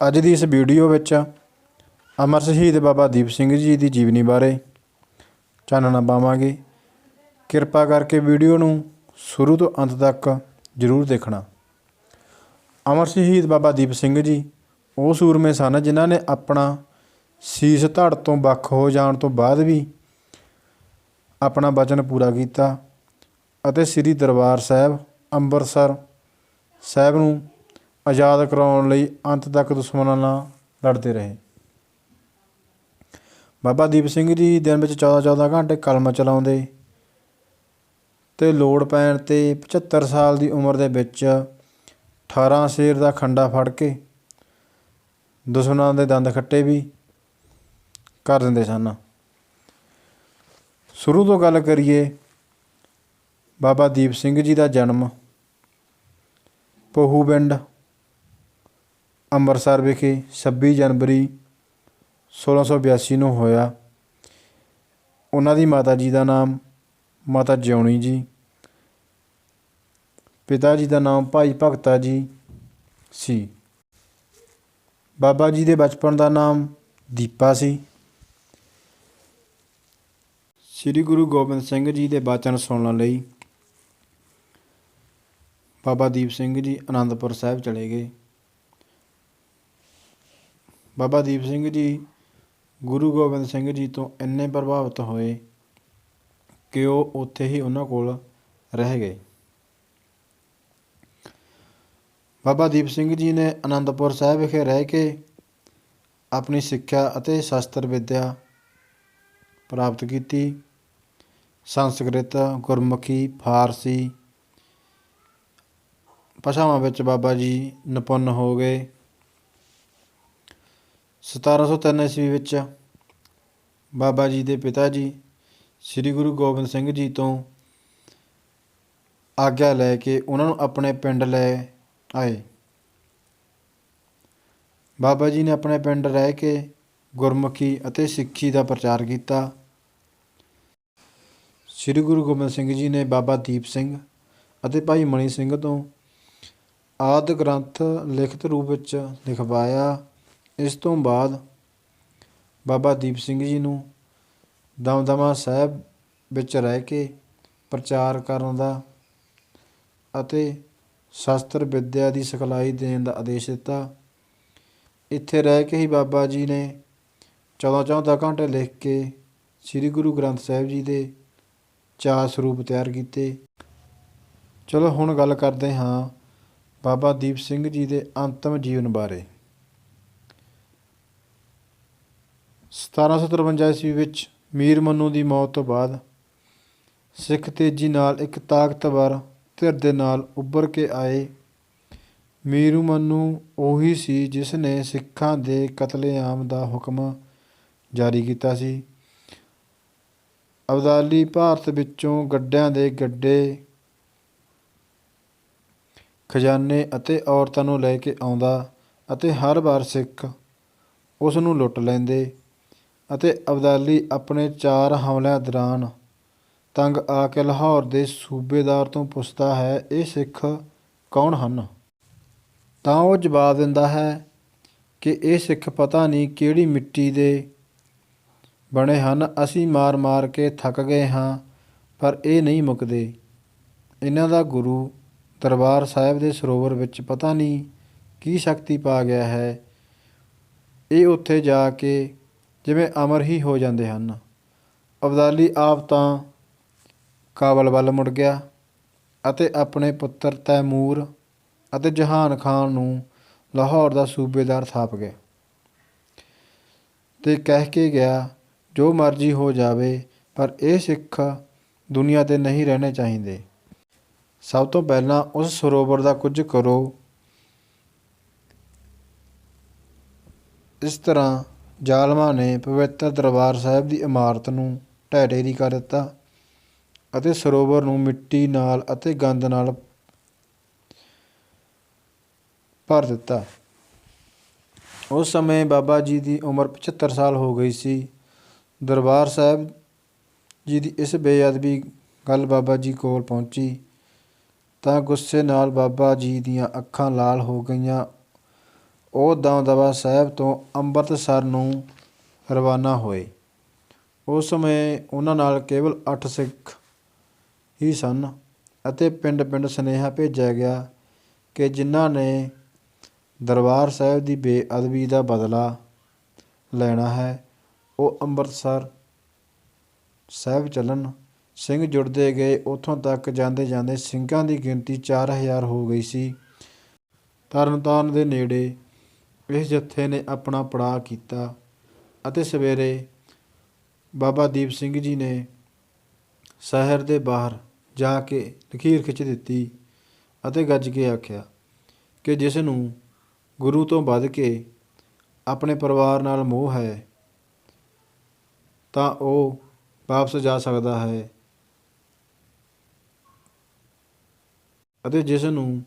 ਅੱਜ ਦੀ ਇਸ ਵੀਡੀਓ ਵਿੱਚ ਅਮਰ ਸ਼ਹੀਦ ਬਾਬਾ ਦੀਪ ਸਿੰਘ ਜੀ ਦੀ ਜੀਵਨੀ ਬਾਰੇ ਚਾਨਣਾ ਪਾਵਾਂਗੇ। ਕਿਰਪਾ ਕਰਕੇ ਵੀਡੀਓ ਨੂੰ ਸ਼ੁਰੂ ਤੋਂ ਅੰਤ ਤੱਕ ਜ਼ਰੂਰ ਦੇਖਣਾ। ਅਮਰ ਸ਼ਹੀਦ ਬਾਬਾ ਦੀਪ ਸਿੰਘ ਜੀ, ਉਹ ਸੂਰਮੇ ਸਨ ਜਿਨ੍ਹਾਂ ਨੇ ਆਪਣਾ ਸੀਸ ਧੜ ਤੋਂ ਵੱਖ ਹੋ ਜਾਣ ਤੋਂ ਬਾਅਦ ਵੀ ਆਪਣਾ ਵਚਨ ਪੂਰਾ ਕੀਤਾ ਅਤੇ ਸ੍ਰੀ ਦਰਬਾਰ ਸਾਹਿਬ ਅੰਮ੍ਰਿਤਸਰ ਸਾਹਿਬ ਨੂੰ ਆਜ਼ਾਦ ਕਰਾਉਣ ਲਈ ਅੰਤ ਤੱਕ ਦੁਸ਼ਮਣਾਂ ਨਾਲ ਲੜਦੇ ਰਹੇ। ਬਾਬਾ ਦੀਪ ਸਿੰਘ ਜੀ ਦਿਨ ਵਿੱਚ 14-14 ਘੰਟੇ ਕਲਮ ਚਲਾਉਂਦੇ ਤੇ ਲੋੜ ਪੈਣ ਤੇ 75 ਸਾਲ ਦੀ ਉਮਰ ਦੇ ਵਿੱਚ 18 ਸ਼ੇਰ ਦਾ ਖੰਡਾ ਫੜ ਕੇ ਦੁਸ਼ਮਣਾਂ ਦੇ ਦੰਦ ਖੱਟੇ ਵੀ ਕਰ ਦਿੰਦੇ ਸਨ। ਸ਼ੁਰੂ ਤੋਂ ਗੱਲ ਕਰੀਏ ਬਾਬਾ ਦੀਪ ਸਿੰਘ ਜੀ ਦਾ ਜਨਮ ਪਹੂ ਪਿੰਡ ਅੰਮ੍ਰਿਤਸਰ ਵਿਖੇ 26 ਜਨਵਰੀ 1682 ਨੂੰ ਹੋਇਆ। ਉਹਨਾਂ ਦੀ ਮਾਤਾ ਜੀ ਦਾ ਨਾਮ ਮਾਤਾ ਜਿਉਣੀ ਜੀ, ਪਿਤਾ ਜੀ ਦਾ ਨਾਮ ਭਾਈ ਭਗਤਾ ਜੀ ਸੀ। ਬਾਬਾ ਜੀ ਦੇ ਬਚਪਨ ਦਾ ਨਾਮ ਦੀਪਾ ਸੀ। ਸ੍ਰੀ ਗੁਰੂ ਗੋਬਿੰਦ ਸਿੰਘ ਜੀ ਦੇ ਬਚਨ ਸੁਣਨ ਲਈ ਬਾਬਾ ਦੀਪ ਸਿੰਘ ਜੀ ਆਨੰਦਪੁਰ ਸਾਹਿਬ ਚਲੇ ਗਏ। ਬਾਬਾ ਦੀਪ ਸਿੰਘ ਜੀ, ਗੁਰੂ ਗੋਬਿੰਦ ਸਿੰਘ ਜੀ ਤੋਂ ਇੰਨੇ ਪ੍ਰਭਾਵਿਤ ਹੋਏ ਕਿ ਉਹ ਉੱਥੇ ਹੀ ਉਹਨਾਂ ਕੋਲ ਰਹਿ ਗਏ। ਬਾਬਾ ਦੀਪ ਸਿੰਘ ਜੀ ਨੇ ਆਨੰਦਪੁਰ ਸਾਹਿਬ ਵਿਖੇ ਰਹਿ ਕੇ ਆਪਣੀ ਸਿੱਖਿਆ ਅਤੇ ਸ਼ਾਸਤਰ ਵਿੱਦਿਆ ਪ੍ਰਾਪਤ ਕੀਤੀ। ਸੰਸਕ੍ਰਿਤ, ਗੁਰਮੁਖੀ, ਫਾਰਸੀ, ਭਾਸ਼ਾਵਾਂ ਵਿੱਚ ਬਾਬਾ ਜੀ ਨਿਪੁੰਨ ਹੋ ਗਏ। 1703 ਈਸਵੀ ਵਿੱਚ ਬਾਬਾ ਜੀ ਦੇ ਪਿਤਾ ਜੀ ਸ੍ਰੀ ਗੁਰੂ ਗੋਬਿੰਦ ਸਿੰਘ ਜੀ ਤੋਂ ਆਗਿਆ ਲੈ ਕੇ ਉਹਨਾਂ ਨੂੰ ਆਪਣੇ ਪਿੰਡ ਲੈ ਆਏ। ਬਾਬਾ ਜੀ ਨੇ ਆਪਣੇ ਪਿੰਡ ਰਹਿ ਕੇ ਗੁਰਮੁਖੀ ਅਤੇ ਸਿੱਖੀ ਦਾ ਪ੍ਰਚਾਰ ਕੀਤਾ। ਸ੍ਰੀ ਗੁਰੂ ਗੋਬਿੰਦ ਸਿੰਘ ਜੀ ਨੇ ਬਾਬਾ ਦੀਪ ਸਿੰਘ ਅਤੇ ਭਾਈ ਮਣੀ ਸਿੰਘ ਤੋਂ ਆਦਿ ਗ੍ਰੰਥ ਲਿਖਤ ਰੂਪ ਵਿੱਚ ਲਿਖਵਾਇਆ। ਇਸ ਤੋਂ ਬਾਅਦ ਬਾਬਾ ਦੀਪ ਸਿੰਘ ਜੀ ਨੂੰ ਦਮਦਮਾ ਸਾਹਿਬ ਵਿੱਚ ਰਹਿ ਕੇ ਪ੍ਰਚਾਰ ਕਰਨ ਦਾ ਅਤੇ ਸ਼ਾਸਤਰ ਵਿੱਦਿਆ ਦੀ ਸਿਖਲਾਈ ਦੇਣ ਦਾ ਆਦੇਸ਼ ਦਿੱਤਾ। ਇੱਥੇ ਰਹਿ ਕੇ ਹੀ ਬਾਬਾ ਜੀ ਨੇ 14-14 ਘੰਟੇ ਲਿਖ ਕੇ ਸ੍ਰੀ ਗੁਰੂ ਗ੍ਰੰਥ ਸਾਹਿਬ ਜੀ ਦੇ ਚਾਰ ਸਰੂਪ ਤਿਆਰ ਕੀਤੇ। ਚਲੋ ਹੁਣ ਗੱਲ ਕਰਦੇ ਹਾਂ ਬਾਬਾ ਦੀਪ ਸਿੰਘ ਜੀ ਦੇ ਅੰਤਮ ਜੀਵਨ ਬਾਰੇ। 1753 ਈਸਵੀ ਵਿੱਚ ਮੀਰ ਮੰਨੂ ਦੀ ਮੌਤ ਤੋਂ ਬਾਅਦ ਸਿੱਖ ਤੇਜ਼ੀ ਨਾਲ ਇੱਕ ਤਾਕਤਵਰ ਧਿਰ ਦੇ ਨਾਲ ਉੱਭਰ ਕੇ ਆਏ। ਮੀਰੂ ਮੰਨੂ ਉਹੀ ਸੀ ਜਿਸ ਨੇ ਸਿੱਖਾਂ ਦੇ ਕਤਲੇਆਮ ਦਾ ਹੁਕਮ ਜਾਰੀ ਕੀਤਾ ਸੀ। ਅਬਦਾਲੀ ਭਾਰਤ ਵਿੱਚੋਂ ਗੱਡਿਆਂ ਦੇ ਗੱਡੇ, ਖਜ਼ਾਨੇ ਅਤੇ ਔਰਤਾਂ ਨੂੰ ਲੈ ਕੇ ਆਉਂਦਾ ਅਤੇ ਹਰ ਵਾਰ ਸਿੱਖ ਉਸ ਨੂੰ ਲੁੱਟ ਲੈਂਦੇ। ਅਤੇ ਅਬਦਾਲੀ ਆਪਣੇ ਚਾਰ ਹਮਲਿਆਂ ਦੌਰਾਨ ਤੰਗ ਆ ਕੇ ਲਾਹੌਰ ਦੇ ਸੂਬੇਦਾਰ ਤੋਂ ਪੁੱਛਦਾ ਹੈ, ਇਹ ਸਿੱਖ ਕੌਣ ਹਨ? ਤਾਂ ਉਹ ਜਵਾਬ ਦਿੰਦਾ ਹੈ ਕਿ ਇਹ ਸਿੱਖ ਪਤਾ ਨਹੀਂ ਕਿਹੜੀ ਮਿੱਟੀ ਦੇ ਬਣੇ ਹਨ। ਅਸੀਂ ਮਾਰ-ਮਾਰ ਕੇ ਥੱਕ ਗਏ ਹਾਂ, ਪਰ ਇਹ ਨਹੀਂ ਮੁੱਕਦੇ। ਇਹਨਾਂ ਦਾ ਗੁਰੂ ਦਰਬਾਰ ਸਾਹਿਬ ਦੇ ਸਰੋਵਰ ਵਿੱਚ ਪਤਾ ਨਹੀਂ ਕੀ ਸ਼ਕਤੀ ਪਾ ਗਿਆ ਹੈ। ਇਹ ਉੱਥੇ ਜਾ ਕੇ ਜਿਵੇਂ ਅਮਰ ਹੀ ਹੋ ਜਾਂਦੇ ਹਨ। ਅਬਦਾਲੀ ਆਪ ਤਾਂ ਕਾਬਲ ਵੱਲ ਮੁੜ ਗਿਆ ਅਤੇ ਆਪਣੇ ਪੁੱਤਰ ਤੈਮੂਰ ਅਤੇ ਜਹਾਨ ਖਾਨ ਨੂੰ ਲਾਹੌਰ ਦਾ ਸੂਬੇਦਾਰ ਥਾਪ ਗਿਆ ਤੇ ਕਹਿ ਕੇ ਗਿਆ, ਜੋ ਮਰਜ਼ੀ ਹੋ ਜਾਵੇ, ਪਰ ਇਹ ਸਿੱਖ ਦੁਨੀਆ ਤੇ ਨਹੀਂ ਰਹਿਣੇ ਚਾਹੀਦੇ। ਸਭ ਤੋਂ ਪਹਿਲਾਂ ਉਸ ਸਰੋਵਰ ਦਾ ਕੁਝ ਕਰੋ। ਇਸ ਤਰ੍ਹਾਂ ਜ਼ਾਲਮਾਂ ਨੇ ਪਵਿੱਤਰ ਦਰਬਾਰ ਸਾਹਿਬ ਦੀ ਇਮਾਰਤ ਨੂੰ ਢਹਿ ਢੇਰੀ ਕਰ ਦਿੱਤਾ ਅਤੇ ਸਰੋਵਰ ਨੂੰ ਮਿੱਟੀ ਨਾਲ ਅਤੇ ਗੰਦ ਨਾਲ ਭਰ ਦਿੱਤਾ। ਉਸ ਸਮੇਂ ਬਾਬਾ ਜੀ ਦੀ ਉਮਰ 75 ਸਾਲ ਹੋ ਗਈ ਸੀ। ਦਰਬਾਰ ਸਾਹਿਬ ਜੀ ਦੀ ਇਸ ਬੇਅਦਬੀ ਗੱਲ ਬਾਬਾ ਜੀ ਕੋਲ ਪਹੁੰਚੀ ਤਾਂ ਗੁੱਸੇ ਨਾਲ ਬਾਬਾ ਜੀ ਦੀਆਂ ਅੱਖਾਂ ਲਾਲ ਹੋ ਗਈਆਂ। ਉਹ ਦਮਦਮਾ ਸਾਹਿਬ ਤੋਂ ਅੰਮ੍ਰਿਤਸਰ ਨੂੰ ਰਵਾਨਾ ਹੋਏ। ਉਸ ਸਮੇਂ ਉਹਨਾਂ ਨਾਲ ਕੇਵਲ 8 ਸਿੱਖ ਹੀ ਸਨ ਅਤੇ ਪਿੰਡ-ਪਿੰਡ ਸੁਨੇਹਾ ਭੇਜਿਆ ਗਿਆ ਕਿ ਜਿਨ੍ਹਾਂ ਨੇ ਦਰਬਾਰ ਸਾਹਿਬ ਦੀ ਬੇਅਦਬੀ ਦਾ ਬਦਲਾ ਲੈਣਾ ਹੈ, ਉਹ ਅੰਮ੍ਰਿਤਸਰ ਸਾਹਿਬ ਚੱਲਣ। ਸਿੰਘ ਜੁੜਦੇ ਗਏ, ਉੱਥੋਂ ਤੱਕ ਜਾਂਦੇ ਜਾਂਦੇ ਸਿੰਘਾਂ ਦੀ ਗਿਣਤੀ 4000 ਹੋ ਗਈ ਸੀ। ਤਰਨਤਾਰਨ ਦੇ ਨੇੜੇ ਇਸ ਜਥੇ ਨੇ ਆਪਣਾ ਪੜਾਅ ਕੀਤਾ ਅਤੇ ਸਵੇਰੇ ਬਾਬਾ ਦੀਪ ਸਿੰਘ ਜੀ ਨੇ ਸ਼ਹਿਰ ਦੇ ਬਾਹਰ ਜਾ ਕੇ ਲਖੀਰ ਖਿੱਚ ਦਿੱਤੀ ਅਤੇ ਗੱਜ ਕੇ ਆਖਿਆ ਕਿ ਜਿਸ ਨੂੰ ਗੁਰੂ ਤੋਂ ਵੱਧ ਕੇ ਆਪਣੇ ਪਰਿਵਾਰ ਨਾਲ ਮੋਹ ਹੈ, ਤਾਂ ਉਹ ਵਾਪਸ ਜਾ ਸਕਦਾ ਹੈ ਅਤੇ ਜਿਸ ਨੂੰ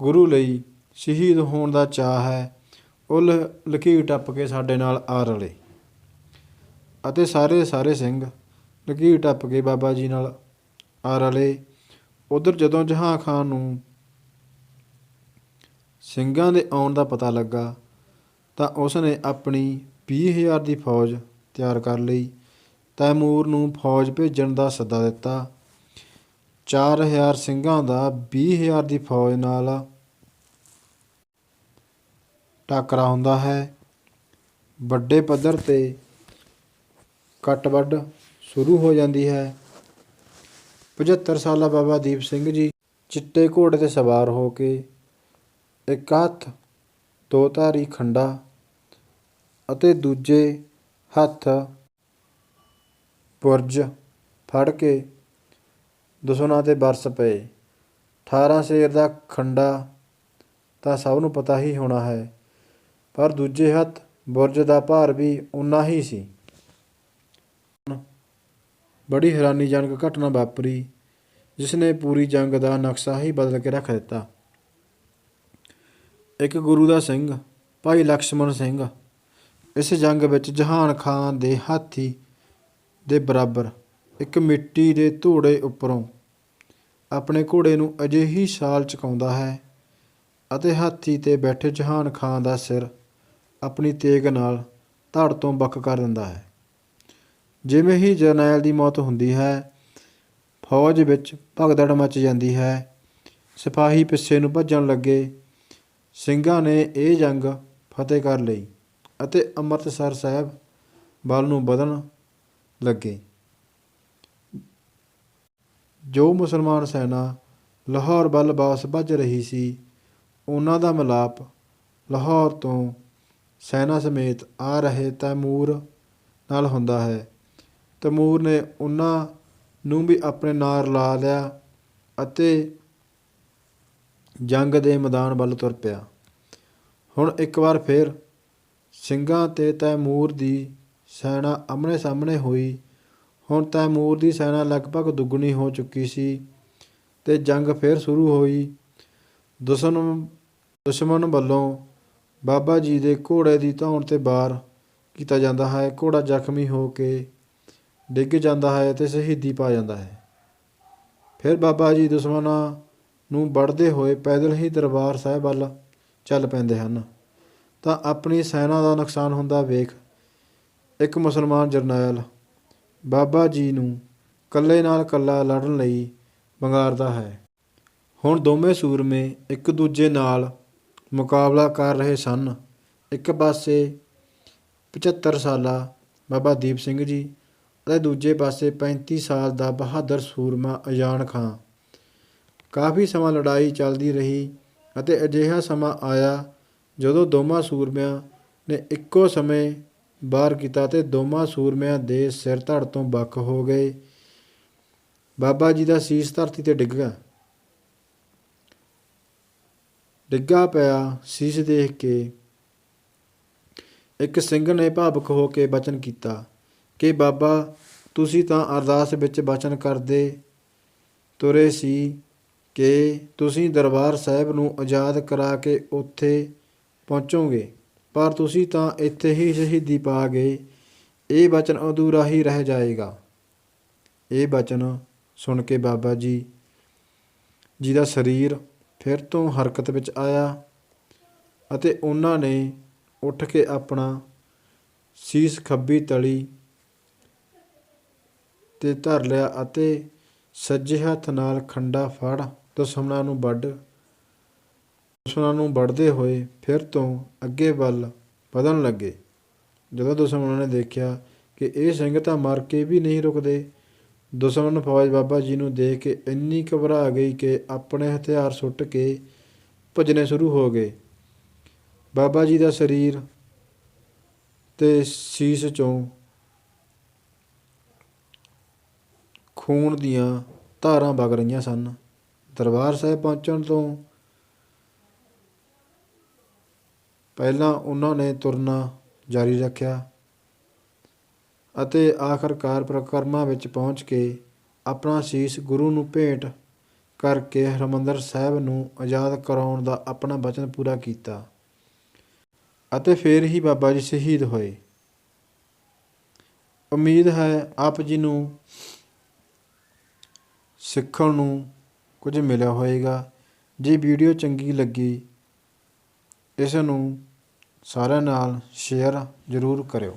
ਗੁਰੂ ਲਈ ਸ਼ਹੀਦ ਹੋਣ ਦਾ ਚਾਹ ਹੈ ਉਹ ਲ- ਲਕੀਰ ਟੱਪ ਕੇ ਸਾਡੇ ਨਾਲ ਆ ਰਲੇ। ਅਤੇ ਸਾਰੇ ਸਾਰੇ ਸਿੰਘ ਲਕੀਰ ਟੱਪ ਕੇ ਬਾਬਾ ਜੀ ਨਾਲ ਆ ਰਲੇ। ਉਧਰ ਜਦੋਂ ਜਹਾਂ ਖਾਨ ਨੂੰ ਸਿੰਘਾਂ ਦੇ ਆਉਣ ਦਾ ਪਤਾ ਲੱਗਾ, ਤਾਂ ਉਸ ਨੇ ਆਪਣੀ 20000 ਦੀ ਫੌਜ ਤਿਆਰ ਕਰ ਲਈ। ਤੈਮੂਰ ਨੂੰ ਫੌਜ ਭੇਜਣ ਦਾ ਸੱਦਾ ਦਿੱਤਾ। 4000 ਸਿੰਘਾਂ ਦਾ 20000 ਦੀ ਫੌਜ ਨਾਲ ਟਾਕਰਾ ਹੁੰਦਾ ਹੈ। ਵੱਡੇ ਪੱਧਰ ਤੇ ਕੱਟ ਵੱਢ ਸ਼ੁਰੂ ਹੋ ਜਾਂਦੀ ਹੈ। 75 ਸਾਲਾ ਬਾਬਾ ਦੀਪ ਸਿੰਘ ਜੀ ਚਿੱਟੇ ਘੋੜੇ ਤੇ ਸਵਾਰ ਹੋ ਕੇ ਇੱਕ ਹੱਥ, ਦੋ ਧਾਰੀ ਖੰਡਾ ਅਤੇ ਦੂਜੇ ਹੱਥ ਪੁਰਜ ਫੜ ਕੇ ਦੁਸ਼ਮਣਾਂ ਤੇ ਬਰਸ ਪਏ। 18 ਸ਼ੇਰ ਦਾ ਖੰਡਾ ਤਾਂ ਸਭ ਨੂੰ ਪਤਾ ਹੀ ਹੋਣਾ ਹੈ। ਪਰ ਦੂਜੇ ਹੱਥ ਬੁਰਜ ਦਾ ਭਾਰ ਵੀ ਉਨਾ ਹੀ ਸੀ। ਬੜੀ ਹੈਰਾਨੀਜਨਕ ਘਟਨਾ ਵਾਪਰੀ ਜਿਸ ਨੇ ਪੂਰੀ ਜੰਗ ਦਾ ਨਕਸ਼ਾ ਹੀ ਬਦਲ ਕੇ ਰੱਖ ਦਿੱਤਾ। ਇੱਕ ਗੁਰੂ ਦਾ ਸਿੰਘ, ਭਾਈ ਲਕਸ਼ਮਣ ਸਿੰਘ, ਇਸ ਜੰਗ ਵਿੱਚ ਜਹਾਨ ਖਾਨ ਦੇ ਹਾਥੀ ਦੇ ਬਰਾਬਰ ਇੱਕ ਮਿੱਟੀ ਦੇ ਧੂੜੇ ਉੱਪਰੋਂ ਆਪਣੇ ਘੋੜੇ ਨੂੰ ਅਜੇ ਹੀ ਛਾਲ ਚਕਾਉਂਦਾ ਹੈ ਅਤੇ ਹਾਥੀ ਤੇ ਬੈਠੇ ਜਹਾਨ ਖਾਨ ਦਾ ਸਿਰ ਆਪਣੀ ਤੇਗ ਨਾਲ ਧੜ ਤੋਂ ਬੱਕ ਕਰ ਦਿੰਦਾ ਹੈ। ਜਿਵੇਂ ਹੀ ਜਰਨੈਲ ਦੀ ਮੌਤ ਹੁੰਦੀ ਹੈ, ਫੌਜ ਵਿੱਚ ਭਗਦੜ ਮਚ ਜਾਂਦੀ ਹੈ। ਸਿਪਾਹੀ ਪਿੱਛੇ ਨੂੰ ਭੱਜਣ ਲੱਗੇ। ਸਿੰਘਾਂ ਨੇ ਇਹ ਜੰਗ ਫਤਿਹ ਕਰ ਲਈ ਅਤੇ ਅੰਮ੍ਰਿਤਸਰ ਸਾਹਿਬ ਵੱਲ ਨੂੰ ਵਧਣ ਲੱਗੇ। ਜੋ ਮੁਸਲਮਾਨ ਸੈਨਾ ਲਾਹੌਰ ਵੱਲ ਵਾਪਸ ਭੱਜ ਰਹੀ ਸੀ, ਉਹਨਾਂ ਦਾ ਮਿਲਾਪ ਲਾਹੌਰ ਤੋਂ ਸੈਨਾ ਸਮੇਤ ਆ ਰਹੇ ਤੈਮੂਰ ਨਾਲ ਹੁੰਦਾ ਹੈ। ਤੈਮੂਰ ਨੇ ਉਹਨਾਂ ਨੂੰ ਵੀ ਆਪਣੇ ਨਾਲ ਲਾ ਲਿਆ ਅਤੇ ਜੰਗ ਦੇ ਮੈਦਾਨ ਵੱਲ ਤੁਰ ਪਿਆ। ਹੁਣ ਇੱਕ ਵਾਰ ਫਿਰ ਸਿੰਘਾਂ ਤੇ ਤੈਮੂਰ ਦੀ ਸੈਨਾ ਆਮਣੇ ਸਾਹਮਣੇ ਹੋਈ। ਹੁਣ ਤੈਮੂਰ ਦੀ ਸੈਨਾ ਲਗਭਗ ਦੁੱਗਣੀ ਹੋ ਚੁੱਕੀ ਸੀ ਤੇ ਜੰਗ ਫਿਰ ਸ਼ੁਰੂ ਹੋਈ। ਦੁਸ਼ਮਣ ਦੁਸ਼ਮਣ ਵੱਲੋਂ ਬਾਬਾ ਜੀ ਦੇ ਘੋੜੇ ਦੀ ਧੌਣ ਤੇ ਵਾਰ ਕੀਤਾ ਜਾਂਦਾ ਹੈ। ਘੋੜਾ ਜ਼ਖਮੀ ਹੋ ਕੇ ਡਿੱਗ ਜਾਂਦਾ ਹੈ ਤੇ ਸ਼ਹੀਦੀ ਪਾ ਜਾਂਦਾ ਹੈ। ਫਿਰ ਬਾਬਾ ਜੀ ਦੁਸ਼ਮਣਾਂ ਨੂੰ ਵੜਦੇ ਹੋਏ ਪੈਦਲ ਹੀ ਦਰਬਾਰ ਸਾਹਿਬ ਵੱਲ ਚੱਲ ਪੈਂਦੇ ਹਨ। ਤਾਂ ਆਪਣੀ ਸੈਨਾ ਦਾ ਨੁਕਸਾਨ ਹੁੰਦਾ ਵੇਖ ਇੱਕ ਮੁਸਲਮਾਨ ਜਰਨੈਲ ਬਾਬਾ ਜੀ ਨੂੰ ਕੱਲੇ ਨਾਲ ਕੱਲਾ ਲੜਨ ਲਈ ਵੰਗਾਰਦਾ ਹੈ। ਹੁਣ ਦੋਵੇਂ ਸੂਰਮੇ ਇੱਕ ਦੂਜੇ ਨਾਲ ਮੁਕਾਬਲਾ ਕਰ ਰਹੇ ਸਨ। ਇੱਕ ਪਾਸੇ 75 ਸਾਲਾ ਬਾਬਾ ਦੀਪ ਸਿੰਘ ਜੀ ਅਤੇ ਦੂਜੇ ਪਾਸੇ 35 ਸਾਲ ਦਾ ਬਹਾਦਰ ਸੂਰਮਾ ਅਜਾਨ ਖਾਂ। ਕਾਫੀ ਸਮਾਂ ਲੜਾਈ ਚੱਲਦੀ ਰਹੀ ਅਤੇ ਅਜਿਹਾ ਸਮਾਂ ਆਇਆ ਜਦੋਂ ਦੋਵਾਂ ਸੂਰਮਿਆਂ ਨੇ ਇੱਕੋ ਸਮੇਂ ਬਾਹਰ ਕੀਤਾ ਤੇ ਦੋਵਾਂ ਸੂਰਮਿਆਂ ਦੇ ਸਿਰ ਧੜ ਤੋਂ ਵੱਖ ਹੋ ਗਏ। ਬਾਬਾ ਜੀ ਦਾ ਸੀਸ ਧਰਤੀ ਤੇ ਡਿੱਗ ਗਿਆ। ਡਿੱਗਾ ਪਿਆ ਸੀਸ ਦੇਖ ਕੇ। ਇੱਕ ਸਿੰਘ ਨੇ ਭਾਵੁਕ ਹੋ ਕੇ ਬਚਨ ਕੀਤਾ ਕਿ, ਬਾਬਾ, ਤੁਸੀਂ ਤਾਂ ਅਰਦਾਸ ਵਿੱਚ ਬਚਨ ਕਰਦੇ ਤੁਰੇ ਸੀ ਕਿ ਤੁਸੀਂ ਦਰਬਾਰ ਸਾਹਿਬ ਨੂੰ ਆਜ਼ਾਦ ਕਰਾ ਕੇ ਉੱਥੇ ਪਹੁੰਚੋਗੇ। ਪਰ ਤੁਸੀਂ ਤਾਂ ਇੱਥੇ ਹੀ ਸ਼ਹੀਦੀ ਪਾ ਗਏ। ਇਹ ਬਚਨ ਅਧੂਰਾ ਹੀ ਰਹਿ ਜਾਏਗਾ। ਇਹ ਬਚਨ ਸੁਣ ਕੇ ਬਾਬਾ ਜੀ ਜੀ ਦਾ ਸਰੀਰ ਫਿਰ ਤੋਂ ਹਰਕਤ ਵਿੱਚ ਆਇਆ ਅਤੇ ਉਹਨਾਂ ਨੇ ਉੱਠ ਕੇ ਆਪਣਾ ਸੀਸ ਖੱਬੀ ਤਲੀ ਤੇ ਧਰ ਲਿਆ ਅਤੇ ਸੱਜੇ ਹੱਥ ਨਾਲ ਖੰਡਾ ਫੜ ਦੁਸ਼ਮਣਾਂ ਨੂੰ ਵੱਢ, ਦੁਸ਼ਮਣਾਂ ਨੂੰ ਵੱਢਦੇ ਹੋਏ ਫਿਰ ਤੋਂ ਅੱਗੇ ਵੱਲ ਵਧਣ ਲੱਗੇ। ਜਦੋਂ ਦੁਸ਼ਮਣਾਂ ਨੇ ਦੇਖਿਆ ਕਿ ਇਹ ਸਿੰਘ ਤਾਂ ਮਰ ਕੇ ਵੀ ਨਹੀਂ ਰੁਕਦੇ ਦੁਸ਼ਮਣ ਫੌਜ ਬਾਬਾ ਜੀ ਨੂੰ ਦੇਖ ਕੇ ਇੰਨੀ ਘਬਰਾ ਗਈ ਕਿ ਆਪਣੇ ਹਥਿਆਰ ਸੁੱਟ ਕੇ ਭੱਜਣੇ ਸ਼ੁਰੂ ਹੋ ਗਏ। ਬਾਬਾ ਜੀ ਦਾ ਸਰੀਰ ਤੇ ਸੀਸ ਚੋਂ ਖੂਨ ਦੀਆਂ ਧਾਰਾਂ ਵਗ ਰਹੀਆਂ ਸਨ। ਦਰਬਾਰ ਸਾਹਿਬ ਪਹੁੰਚਣ ਤੋਂ ਪਹਿਲਾਂ ਉਹਨਾਂ ਨੇ ਤੁਰਨਾ ਜਾਰੀ ਰੱਖਿਆ। ਅਤੇ ਆਖਰਕਾਰ ਪ੍ਰਕਰਮਾਂ ਵਿੱਚ ਪਹੁੰਚ ਕੇ ਆਪਣਾ ਸੀਸ ਗੁਰੂ ਨੂੰ ਭੇਟ ਕਰਕੇ ਹਰਿਮੰਦਰ ਸਾਹਿਬ ਨੂੰ ਆਜ਼ਾਦ ਕਰਾਉਣ ਦਾ ਆਪਣਾ ਵਚਨ ਪੂਰਾ ਕੀਤਾ ਅਤੇ ਫਿਰ ਹੀ ਬਾਬਾ ਜੀ ਸ਼ਹੀਦ ਹੋਏ। ਉਮੀਦ ਹੈ ਆਪ ਜੀ ਨੂੰ ਸਿੱਖਣ ਨੂੰ ਕੁਝ ਮਿਲਿਆ ਹੋਵੇਗਾ। ਜੇ ਵੀਡੀਓ ਚੰਗੀ ਲੱਗੀ, ਇਸ ਨੂੰ ਸਾਰਿਆਂ ਨਾਲ ਸ਼ੇਅਰ ਜ਼ਰੂਰ ਕਰਿਓ।